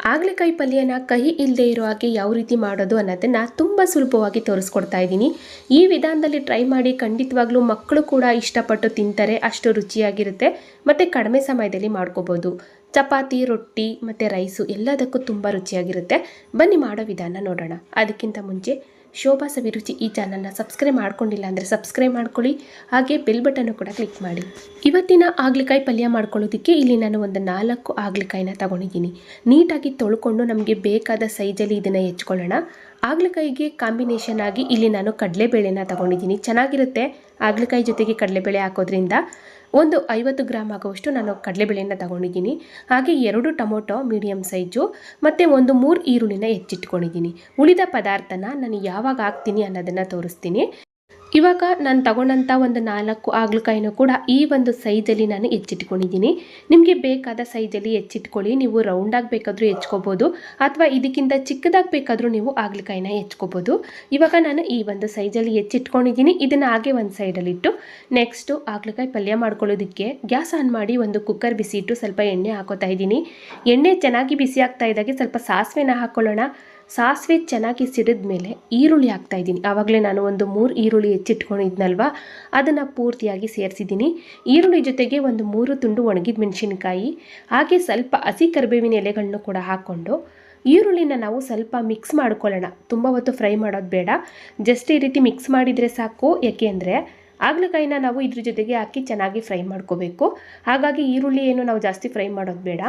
ಆಗ್ಲೆಕಾಯಿ ಪಲ್ಯನ ಕಹಿ ಇಲ್ಲದೆ ಇರೋ ಹಾಗೆ ಯಾವ ರೀತಿ ಮಾಡೋದು ಅನ್ನೋದನ್ನು ತುಂಬ ಸುಲಭವಾಗಿ ತೋರಿಸ್ಕೊಡ್ತಾ ಇದ್ದೀನಿ. ಈ ವಿಧಾನದಲ್ಲಿ ಟ್ರೈ ಮಾಡಿ ಖಂಡಿತವಾಗ್ಲೂ ಮಕ್ಕಳು ಕೂಡ ಇಷ್ಟಪಟ್ಟು ತಿಂತಾರೆ, ಅಷ್ಟು ರುಚಿಯಾಗಿರುತ್ತೆ. ಮತ್ತು ಕಡಿಮೆ ಸಮಯದಲ್ಲಿ ಮಾಡ್ಕೋಬೋದು. ಚಪಾತಿ, ರೊಟ್ಟಿ, ಮತ್ತು ರೈಸು ಎಲ್ಲದಕ್ಕೂ ತುಂಬ ರುಚಿಯಾಗಿರುತ್ತೆ. ಬನ್ನಿ ಮಾಡೋ ವಿಧಾನ ನೋಡೋಣ. ಅದಕ್ಕಿಂತ ಮುಂಚೆ ಶೋಭಾ ಸವಿರುಚಿ ಈ ಚಾನಲ್ನ ಸಬ್ಸ್ಕ್ರೈಬ್ ಮಾಡ್ಕೊಂಡಿಲ್ಲ ಅಂದರೆ ಸಬ್ಸ್ಕ್ರೈಬ್ ಮಾಡ್ಕೊಳ್ಳಿ, ಹಾಗೆ ಬೆಲ್ ಬಟನ್ನು ಕೂಡ ಕ್ಲಿಕ್ ಮಾಡಿ. ಇವತ್ತಿನ ಆಗ್ಲಿಕಾಯಿ ಪಲ್ಯ ಮಾಡ್ಕೊಳ್ಳೋದಕ್ಕೆ ಇಲ್ಲಿ ನಾನು ಒಂದು ನಾಲ್ಕು ಆಗ್ಲಿಕಾಯಿನ ತಗೊಂಡಿದ್ದೀನಿ. ನೀಟಾಗಿ ತೊಳ್ಕೊಂಡು ನಮಗೆ ಬೇಕಾದ ಸೈಜಲ್ಲಿ ಇದನ್ನು ಹೆಚ್ಕೊಳ್ಳೋಣ. ಆಗ್ಲಿಕಾಯಿಗೆ ಕಾಂಬಿನೇಷನ್ ಆಗಿ ಇಲ್ಲಿ ನಾನು ಕಡಲೆಬೇಳೆನ ತಗೊಂಡಿದ್ದೀನಿ. ಚೆನ್ನಾಗಿರುತ್ತೆ. ಆಗ್ಲಿಕಾಯಿ ಜೊತೆಗೆ ಕಡಲೆಬೇಳೆ ಹಾಕೋದ್ರಿಂದ ಒಂದು ಐವತ್ತು ಗ್ರಾಮ್ ಆಗುವಷ್ಟು ನಾನು ಕಡಲೆಬೇಳೆಯನ್ನು ತಗೊಂಡಿದ್ದೀನಿ. ಹಾಗೆ ಎರಡು ಟೊಮೊಟೊ ಮೀಡಿಯಮ್ ಸೈಜು ಮತ್ತು ಒಂದು ಮೂರು ಈರುಳ್ಳಿನ ಹೆಚ್ಚಿಟ್ಕೊಂಡಿದ್ದೀನಿ. ಉಳಿದ ಪದಾರ್ಥನ ನಾನು ಯಾವಾಗ ಹಾಕ್ತೀನಿ ಅನ್ನೋದನ್ನು ತೋರಿಸ್ತೀನಿ. ಇವಾಗ ನಾನು ತಗೊಂಡಂಥ ಒಂದು ನಾಲ್ಕು ಆಗ್ಲಕಾಯಿನೂ ಕೂಡ ಈ ಒಂದು ಸೈಜಲ್ಲಿ ನಾನು ಹೆಚ್ಚಿಟ್ಕೊಂಡಿದ್ದೀನಿ. ನಿಮಗೆ ಬೇಕಾದ ಸೈಜಲ್ಲಿ ಹೆಚ್ಚಿಟ್ಕೊಳ್ಳಿ. ನೀವು ರೌಂಡಾಗಿ ಬೇಕಾದರೂ ಹೆಚ್ಕೋಬೋದು. ಅಥವಾ ಇದಕ್ಕಿಂತ ಚಿಕ್ಕದಾಗಿ ಬೇಕಾದರೂ ನೀವು ಆಗ್ಲಕಾಯಿನ ಹೆಚ್ಕೋಬೋದು. ಇವಾಗ ನಾನು ಈ ಒಂದು ಸೈಜಲ್ಲಿ ಹೆಚ್ಚಿಟ್ಕೊಂಡಿದ್ದೀನಿ. ಇದನ್ನು ಹಾಗೆ ಒಂದು ಸೈಡಲ್ಲಿಟ್ಟು ನೆಕ್ಸ್ಟು ಆಗ್ಲಕಾಯಿ ಪಲ್ಯ ಮಾಡ್ಕೊಳ್ಳೋದಕ್ಕೆ ಗ್ಯಾಸ್ ಆನ್ ಮಾಡಿ ಒಂದು ಕುಕ್ಕರ್ ಬಿಸಿ ಇಟ್ಟು ಸ್ವಲ್ಪ ಎಣ್ಣೆ ಹಾಕೋತಾ ಇದ್ದೀನಿ. ಎಣ್ಣೆ ಚೆನ್ನಾಗಿ ಬಿಸಿ ಆಗ್ತಾ ಇದ್ದಾಗೆ ಸ್ವಲ್ಪ ಸಾಸಿವೆನ ಹಾಕ್ಕೊಳ್ಳೋಣ ಸಾಸಿವೆ ಚೆನ್ನಾಗಿ ಸಿಡಿದ ಮೇಲೆ ಈರುಳ್ಳಿ ಹಾಕ್ತಾ ಇದ್ದೀನಿ. ಆವಾಗಲೇ ನಾನು ಒಂದು ಮೂರು ಈರುಳ್ಳಿ ಹೆಚ್ಚಿಟ್ಕೊಂಡಿದ್ನಲ್ವ ಅದನ್ನು ಪೂರ್ತಿಯಾಗಿ ಸೇರಿಸಿದ್ದೀನಿ. ಈರುಳ್ಳಿ ಜೊತೆಗೆ ಒಂದು ಮೂರು ತುಂಡು ಒಣಗಿದ ಮೆಣಸಿನಕಾಯಿ ಹಾಗೆ ಸ್ವಲ್ಪ ಹಸಿ ಕರಿಬೇವಿನ ಎಲೆಗಳನ್ನು ಕೂಡ ಹಾಕ್ಕೊಂಡು ಈರುಳ್ಳಿನ ನಾವು ಸ್ವಲ್ಪ ಮಿಕ್ಸ್ ಮಾಡ್ಕೊಳ್ಳೋಣ. ತುಂಬ ಹೊತ್ತು ಫ್ರೈ ಮಾಡೋದು ಬೇಡ. ಜಸ್ಟ್ ಈ ರೀತಿ ಮಿಕ್ಸ್ ಮಾಡಿದರೆ ಸಾಕು. ಯಾಕೆ ಅಂದರೆ ಆಗ್ಲಕಾಯಿನ ನಾವು ಇದ್ರ ಜೊತೆಗೆ ಹಾಕಿ ಚೆನ್ನಾಗಿ ಫ್ರೈ ಮಾಡ್ಕೋಬೇಕು. ಹಾಗಾಗಿ ಈರುಳ್ಳಿ ಏನು ನಾವು ಜಾಸ್ತಿ ಫ್ರೈ ಮಾಡೋದು ಬೇಡ.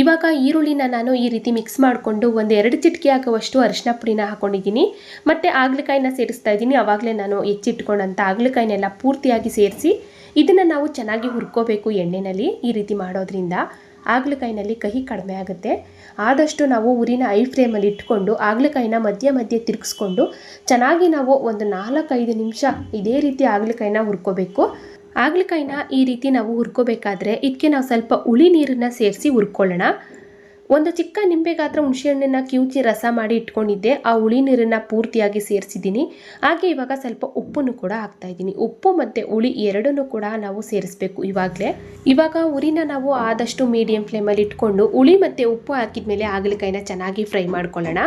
ಇವಾಗ ಈರುಳ್ಳಿನ ನಾನು ಈ ರೀತಿ ಮಿಕ್ಸ್ ಮಾಡಿಕೊಂಡು ಒಂದು ಎರಡು ಚಿಟಿಕೆ ಹಾಕುವಷ್ಟು ಅರಿಶಿನ ಪುಡಿನ ಹಾಕೊಂಡಿದ್ದೀನಿ. ಮತ್ತು ಆಗ್ಲಕಾಯಿನ ಸೇರಿಸ್ತಾ ಇದ್ದೀನಿ. ಆವಾಗಲೇ ನಾನು ಹೆಚ್ಚಿಟ್ಕೊಂಡಂಥ ಆಗ್ಲಕಾಯಿನೆಲ್ಲ ಪೂರ್ತಿಯಾಗಿ ಸೇರಿಸಿ ಇದನ್ನು ನಾವು ಚೆನ್ನಾಗಿ ಹುರ್ಕೋಬೇಕು ಎಣ್ಣೆಯಲ್ಲಿ ಈ ರೀತಿ ಮಾಡೋದ್ರಿಂದ. ಆಗ್ಲಕಾಯಿನಲ್ಲಿ ಕಹಿ ಕಡಿಮೆ ಆಗುತ್ತೆ. ಆದಷ್ಟು ನಾವು ಉರಿನ ಐ ಫ್ರೇಮಲ್ಲಿ ಇಟ್ಕೊಂಡು ಆಗ್ಲಕಾಯಿನ ಮಧ್ಯ ಮಧ್ಯೆ ತಿರುಗಿಸ್ಕೊಂಡು ಚೆನ್ನಾಗಿ ನಾವು ಒಂದು ನಾಲ್ಕೈದು ನಿಮಿಷ ಇದೇ ರೀತಿ ಆಗ್ಲಕಾಯಿನ ಹುರ್ಕೋಬೇಕು. ಆಗ್ಲಕಾಯಿನ ಈ ರೀತಿ ನಾವು ಹುರ್ಕೋಬೇಕಾದ್ರೆ ಇದಕ್ಕೆ ನಾವು ಸ್ವಲ್ಪ ಉಳಿ ನೀರನ್ನು ಸೇರಿಸಿ ಹುರ್ಕೊಳ್ಳೋಣ. ಒಂದು ಚಿಕ್ಕ ನಿಂಬೆ ಗಾತ್ರ ಹುಣಸೆಹಣ್ಣನ್ನು ಕಿವುಚಿ ರಸ ಮಾಡಿ ಇಟ್ಕೊಂಡಿದ್ದೆ. ಆ ಹುಳಿ ನೀರನ್ನು ಪೂರ್ತಿಯಾಗಿ ಸೇರಿಸಿದ್ದೀನಿ. ಹಾಗೆ ಇವಾಗ ಸ್ವಲ್ಪ ಉಪ್ಪನ್ನು ಕೂಡ ಹಾಕ್ತಾ ಇದ್ದೀನಿ ಉಪ್ಪು ಮತ್ತು ಹುಳಿ ಎರಡನ್ನೂ ಕೂಡ ನಾವು ಸೇರಿಸಬೇಕು ಇವಾಗಲೇ. ಇವಾಗ ಉರಿನ ನಾವು ಆದಷ್ಟು ಮೀಡಿಯಂ ಫ್ಲೇಮಲ್ಲಿ ಇಟ್ಕೊಂಡು ಹುಳಿ ಮತ್ತು ಉಪ್ಪು ಹಾಕಿದ ಮೇಲೆ ಹಾಗಲಕಾಯಿನ ಚೆನ್ನಾಗಿ ಫ್ರೈ ಮಾಡ್ಕೊಳ್ಳೋಣ.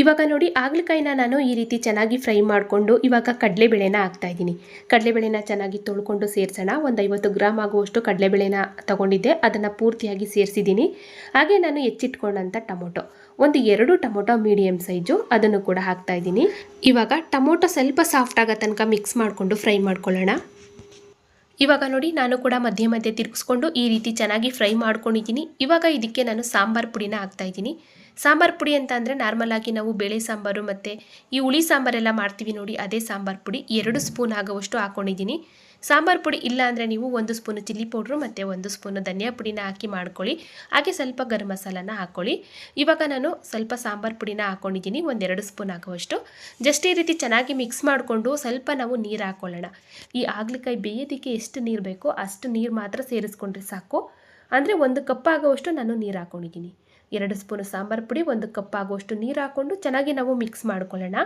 ಇವಾಗ ನೋಡಿ ಆಗ್ಲಕಾಯಿನ ನಾನು ಈ ರೀತಿ ಚೆನ್ನಾಗಿ ಫ್ರೈ ಮಾಡಿಕೊಂಡು ಇವಾಗ ಕಡಲೆಬೇಳೆನ ಹಾಕ್ತಾ ಇದ್ದೀನಿ. ಕಡಲೆಬೇಳೆನ ಚೆನ್ನಾಗಿ ತೊಳ್ಕೊಂಡು ಸೇರಿಸೋಣ. ಒಂದು ಐವತ್ತು ಗ್ರಾಮ್ ಆಗುವಷ್ಟು ಕಡಲೆಬೇಳೆನ ತಗೊಂಡಿದ್ದೆ. ಅದನ್ನು ಪೂರ್ತಿಯಾಗಿ ಸೇರಿಸಿದ್ದೀನಿ. ಹಾಗೆ ನಾನು ಹೆಚ್ಚಿಟ್ಕೊಂಡಂಥ ಟೊಮೊಟೊ. ಒಂದು ಎರಡು ಟೊಮೊಟೊ ಮೀಡಿಯಮ್ ಸೈಜು ಅದನ್ನು ಕೂಡ ಹಾಕ್ತಾ ಇದ್ದೀನಿ. ಇವಾಗ ಟೊಮೊಟೊ ಸ್ವಲ್ಪ ಸಾಫ್ಟ್ ಆಗೋ ತನಕ ಮಿಕ್ಸ್ ಮಾಡಿಕೊಂಡು ಫ್ರೈ ಮಾಡ್ಕೊಳ್ಳೋಣ. ಇವಾಗ ನೋಡಿ ನಾನು ಕೂಡ ಮಧ್ಯೆ ಮಧ್ಯೆ ತಿರುಗಿಸ್ಕೊಂಡು ಈ ರೀತಿ ಚೆನ್ನಾಗಿ ಫ್ರೈ ಮಾಡ್ಕೊಂಡಿದ್ದೀನಿ. ಇವಾಗ ಇದಕ್ಕೆ ನಾನು ಸಾಂಬಾರು ಪುಡಿನ ಹಾಕ್ತಾ ಇದ್ದೀನಿ. ಸಾಂಬಾರು ಪುಡಿ ಅಂತ ಅಂದರೆ ನಾರ್ಮಲಾಗಿ ನಾವು ಬೇಳೆ ಸಾಂಬಾರು ಮತ್ತು ಈ ಹುಳಿ ಸಾಂಬಾರೆಲ್ಲ ಮಾಡ್ತೀವಿ ನೋಡಿ, ಅದೇ ಸಾಂಬಾರು ಪುಡಿ. ಎರಡು ಸ್ಪೂನ್ ಆಗುವಷ್ಟು ಹಾಕ್ಕೊಂಡಿದ್ದೀನಿ ಸಾಂಬಾರು ಪುಡಿ ಇಲ್ಲ ಅಂದರೆ ನೀವು ಒಂದು ಸ್ಪೂನು ಚಿಲ್ಲಿ ಪೌಡ್ರು ಮತ್ತು ಒಂದು ಸ್ಪೂನು ಧನಿಯಾ ಪುಡಿನ ಹಾಕಿ ಮಾಡ್ಕೊಳ್ಳಿ. ಹಾಗೆ ಸ್ವಲ್ಪ ಗರಂ ಮಸಾಲಾನ ಹಾಕ್ಕೊಳ್ಳಿ ಇವಾಗ ನಾನು ಸ್ವಲ್ಪ ಸಾಂಬಾರು ಪುಡಿನ ಹಾಕ್ಕೊಂಡಿದ್ದೀನಿ ಒಂದೆರಡು ಸ್ಪೂನ್ ಆಗುವಷ್ಟು. ಜಸ್ಟ್ ಈ ರೀತಿ ಚೆನ್ನಾಗಿ ಮಿಕ್ಸ್ ಮಾಡಿಕೊಂಡು ಸ್ವಲ್ಪ ನಾವು ನೀರು ಹಾಕ್ಕೊಳ್ಳೋಣ ಈ ಆಗ್ಲಿಕಾಯಿ ಬೇಯೋದಕ್ಕೆ ಎಷ್ಟು ನೀರು ಬೇಕೋ ಅಷ್ಟು ನೀರು ಮಾತ್ರ ಸೇರಿಸ್ಕೊಂಡ್ರೆ ಸಾಕು. ಅಂದರೆ ಒಂದು ಕಪ್ ಆಗುವಷ್ಟು ನಾನು ನೀರು ಹಾಕ್ಕೊಂಡಿದ್ದೀನಿ ಎರಡು ಸ್ಪೂನು ಸಾಂಬಾರು ಪುಡಿ, ಒಂದು ಕಪ್ ಆಗುವಷ್ಟು ನೀರು ಹಾಕ್ಕೊಂಡು ಚೆನ್ನಾಗಿ ನಾವು ಮಿಕ್ಸ್ ಮಾಡ್ಕೊಳ್ಳೋಣ.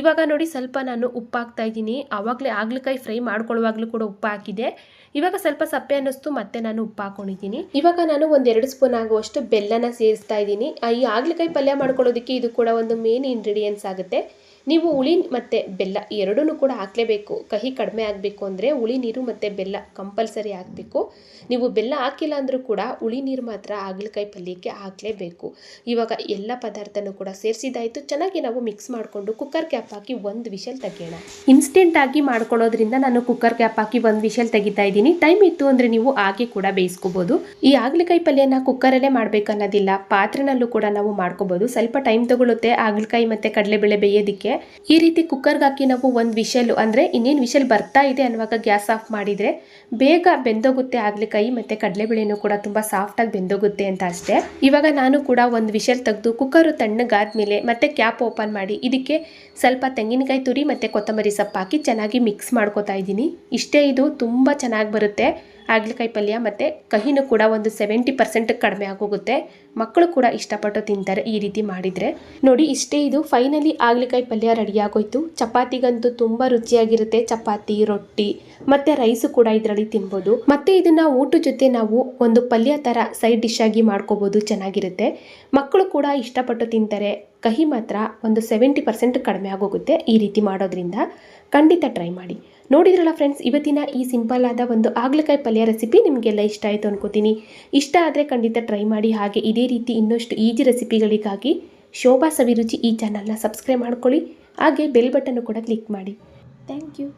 ಇವಾಗ ನೋಡಿ ಸ್ವಲ್ಪ ನಾನು ಉಪ್ಪು ಹಾಕ್ತಾ ಇದ್ದೀನಿ. ಆವಾಗಲೇ ಆಗ್ಲಿಕಾಯಿ ಫ್ರೈ ಮಾಡ್ಕೊಳ್ಳುವಾಗಲೂ ಕೂಡ ಉಪ್ಪು ಹಾಕಿದೆ. ಇವಾಗ ಸ್ವಲ್ಪ ಸಪ್ಪೆ ಅನ್ನಿಸ್ತು, ಮತ್ತೆ ನಾನು ಉಪ್ಪು ಹಾಕ್ಕೊಂಡಿದ್ದೀನಿ ಇವಾಗ ನಾನು ಒಂದೆರಡು ಸ್ಪೂನ್ ಆಗುವಷ್ಟು ಬೆಲ್ಲನ ಸೇರಿಸ್ತಾ ಇದ್ದೀನಿ. ಈ ಆಗ್ಲಿಕಾಯಿ ಪಲ್ಯ ಮಾಡ್ಕೊಳ್ಳೋದಕ್ಕೆ ಇದು ಕೂಡ ಒಂದು ಮೇನ್ ಇಂಗ್ರೀಡಿಯೆಂಟ್ಸ್ ಆಗುತ್ತೆ. ನೀವು ಹುಳಿ ಮತ್ತು ಬೆಲ್ಲ ಎರಡೂ ಕೂಡ ಹಾಕಲೇಬೇಕು. ಕಹಿ ಕಡಿಮೆ ಆಗಬೇಕು ಅಂದರೆ ಹುಳಿ ನೀರು ಮತ್ತು ಬೆಲ್ಲ ಕಂಪಲ್ಸರಿ ಹಾಕಬೇಕು. ನೀವು ಬೆಲ್ಲ ಹಾಕಿಲ್ಲ ಅಂದರೂ ಕೂಡ ಹುಳಿ ನೀರು ಮಾತ್ರ ಹಾಗಲಕಾಯಿ ಪಲ್ಯಕ್ಕೆ ಹಾಕಲೇಬೇಕು. ಇವಾಗ ಎಲ್ಲ ಪದಾರ್ಥನೂ ಕೂಡ ಸೇರಿಸಿದಾಯಿತು ಚೆನ್ನಾಗಿ ನಾವು ಮಿಕ್ಸ್ ಮಾಡಿಕೊಂಡು ಕುಕ್ಕರ್ ಕ್ಯಾಪ್ ಹಾಕಿ ಒಂದು ವಿಷಲ್ ತೆಗೆಯೋಣ. ಇನ್ಸ್ಟೆಂಟಾಗಿ ಮಾಡ್ಕೊಳ್ಳೋದ್ರಿಂದ ನಾನು ಕುಕ್ಕರ್ ಕ್ಯಾಪ್ ಹಾಕಿ ಒಂದು ವಿಷಲ್ ತೆಗಿತಾ ಇದ್ದೀನಿ. ಟೈಮ್ ಇತ್ತು ಅಂದರೆ ನೀವು ಹಾಗೆ ಕೂಡ ಬೇಯಿಸ್ಕೋಬೋದು. ಈ ಹಾಗಲಕಾಯಿ ಪಲ್ಯನ ಕುಕ್ಕರಲ್ಲೇ ಮಾಡಬೇಕನ್ನೋದಿಲ್ಲ. ಪಾತ್ರೆನಲ್ಲೂ ಕೂಡ ನಾವು ಮಾಡ್ಕೋಬೋದು. ಸ್ವಲ್ಪ ಟೈಮ್ ತಗೊಳ್ಳುತ್ತೆ ಹಾಗಲಕಾಯಿ ಮತ್ತು ಕಡಲೆಬೇಳೆ ಬೇಯೋದಕ್ಕೆ. ಈ ರೀತಿ ಕುಕ್ಕರ್ಗೆ ಹಾಕಿ ನಾವು ಒಂದು ವಿಷಲ್, ಅಂದರೆ ಇನ್ನೇನು ವಿಷಲ್ ಬರ್ತಾ ಇದೆ ಅನ್ನುವಾಗ ಗ್ಯಾಸ್ ಆಫ್ ಮಾಡಿದರೆ, ಬೇಗ ಬೆಂದೋಗುತ್ತೆ ಆಗ್ಲಿಕಾಯಿ ಮತ್ತು ಕಡಲೆಬೇಳೆನೂ ಕೂಡ ತುಂಬ ಸಾಫ್ಟಾಗಿ ಬೆಂದೋಗುತ್ತೆ ಅಂತ ಅಷ್ಟೇ. ಇವಾಗ ನಾನು ಕೂಡ ಒಂದು ವಿಷಲ್ ತೆಗೆದು ಕುಕ್ಕರು ತಣ್ಣಗಾದ್ಮೇಲೆ ಮತ್ತೆ ಕ್ಯಾಪ್ ಓಪನ್ ಮಾಡಿ, ಇದಕ್ಕೆ ಸ್ವಲ್ಪ ತೆಂಗಿನಕಾಯಿ ತುರಿ ಮತ್ತು ಕೊತ್ತಂಬರಿ ಸೊಪ್ಪು ಹಾಕಿ ಚೆನ್ನಾಗಿ ಮಿಕ್ಸ್ ಮಾಡ್ಕೋತಾ ಇದ್ದೀನಿ. ಇಷ್ಟೇ ಇದು, ತುಂಬ ಚೆನ್ನಾಗಿ ಬರುತ್ತೆ. ಹಾಗಲಕಾಯಿ ಪಲ್ಯ ಮತ್ತು ಕಹಿನೂ ಕೂಡ ಒಂದು ಸೆವೆಂಟಿ ಪರ್ಸೆಂಟ್ ಕಡಿಮೆ ಆಗೋಗುತ್ತೆ. ಮಕ್ಕಳು ಕೂಡ ಇಷ್ಟಪಟ್ಟು ತಿಂತಾರೆ ಈ ರೀತಿ ಮಾಡಿದರೆ. ನೋಡಿ, ಇಷ್ಟೇ ಇದು. ಫೈನಲಿ ಹಾಗಲಕಾಯಿ ಪಲ್ಯ ರೆಡಿ ಆಗೋಯ್ತು. ಚಪಾತಿಗಂತೂ ತುಂಬ ರುಚಿಯಾಗಿರುತ್ತೆ. ಚಪಾತಿ, ರೊಟ್ಟಿ ಮತ್ತು ರೈಸು ಕೂಡ ಇದರಲ್ಲಿ ತಿನ್ಬೋದು. ಮತ್ತು ಇದನ್ನು ಊಟದ ಜೊತೆ ನಾವು ಒಂದು ಪಲ್ಯ ಥರ ಸೈಡ್ ಡಿಶ್ ಆಗಿ ಮಾಡ್ಕೋಬೋದು. ಚೆನ್ನಾಗಿರುತ್ತೆ. ಮಕ್ಕಳು ಕೂಡ ಇಷ್ಟಪಟ್ಟು ತಿಂತಾರೆ. ಕಹಿ ಮಾತ್ರ ಒಂದು ಸೆವೆಂಟಿ ಪರ್ಸೆಂಟ್ ಕಡಿಮೆ ಆಗೋಗುತ್ತೆ ಈ ರೀತಿ ಮಾಡೋದ್ರಿಂದ. ಖಂಡಿತ ಟ್ರೈ ಮಾಡಿ. ನೋಡಿದ್ರಲ್ಲ ಫ್ರೆಂಡ್ಸ್ ಇವತ್ತಿನ ಈ ಸಿಂಪಲ್ ಆದ ಒಂದು ಆಗ್ಲಕಾಯಿ ಪಲ್ಯ ರೆಸಿಪಿ ನಿಮಗೆಲ್ಲ ಇಷ್ಟ ಆಯಿತು ಅನ್ಕೋತೀನಿ. ಇಷ್ಟ ಆದರೆ ಖಂಡಿತ ಟ್ರೈ ಮಾಡಿ, ಹಾಗೆ ಇದೇ ರೀತಿ ಇನ್ನಷ್ಟು ಈಜಿ ರೆಸಿಪಿಗಳಿಗಾಗಿ ಶೋಭಾ ಸವಿರುಚಿ ಈ ಚಾನಲ್ನ ಸಬ್ಸ್ಕ್ರೈಬ್ ಮಾಡ್ಕೊಳ್ಳಿ. ಹಾಗೆ ಬೆಲ್ ಬಟನ್ನು ಕೂಡ ಕ್ಲಿಕ್ ಮಾಡಿ. Thank you